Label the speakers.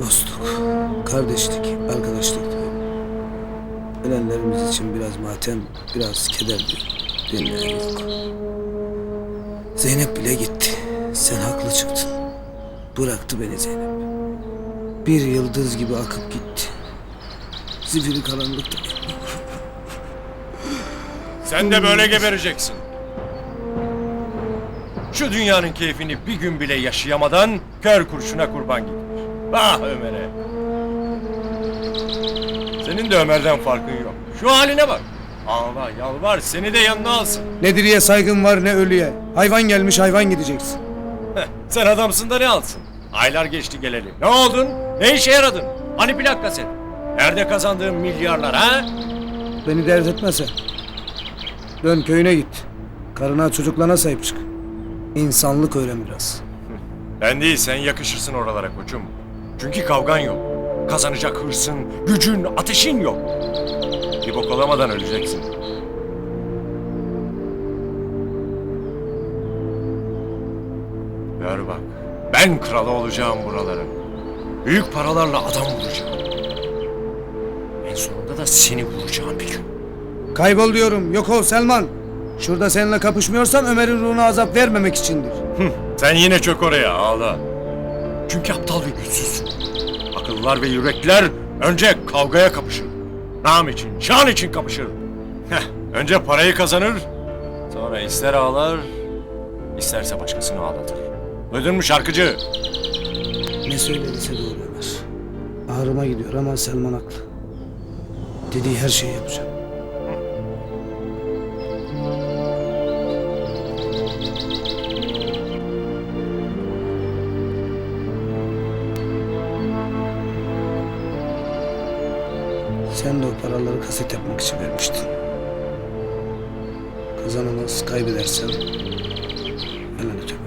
Speaker 1: Dostluk, kardeşlik, arkadaşlık. Ölenlerimiz için biraz matem, biraz keder dinleyen yok. Zeynep bile gitti. Sen haklı çıktın. Bıraktı beni Zeynep. Bir yıldız gibi akıp gitti. Zifiri karanlıkta.
Speaker 2: Sen de böyle gebereceksin. Şu dünyanın keyfini bir gün bile yaşayamadan kör kurşuna kurban gidiyor. Ah Ömer'e. Senin de Ömer'den farkın yok. Şu haline bak. Ağla yalvar seni de yanına alsın.
Speaker 1: Ne diriye saygın var ne ölüye. Hayvan gelmiş hayvan gideceksin.
Speaker 2: Heh, sen adamsın da ne alsın? Aylar geçti geleli. Ne oldun? Ne işe yaradın? Hani plak kaset? Nerede kazandığın milyarlar ha?
Speaker 1: Beni dert etme sen. Dön köyüne git. Karına çocuklarına sahip çık. İnsanlık öğren biraz.
Speaker 2: Ben değil sen yakışırsın oralara koçum. Çünkü kavgan yok. Kazanacak hırsın, gücün, ateşin yok. Bir bok olamadan öleceksin. Gör bak. Ben kralı olacağım buraların. Büyük paralarla adam vuracağım. En sonunda da seni vuracağım bir gün.
Speaker 1: Kaybol diyorum. Yok ol Selman. Şurada seninle kapışmıyorsam Ömer'in ruhuna azap vermemek içindir.
Speaker 2: Sen yine çök oraya ağla. Çünkü aptal ve güçsüzsün. Akıllılar ve yürekliler önce kavgaya kapışır. Nam için, şan için kapışır. Heh, önce parayı kazanır, sonra ister ağlar, isterse başkasını ağlatır. Duydun mu şarkıcı?
Speaker 1: Ne söylediyse doğru Ömer. Ağrıma gidiyor ama Selman haklı. Dediği her şeyi yapacağım. Sen de o paraları kaset yapmak için vermiştin. Kazanamaz, kaybedersen ben öleceğim.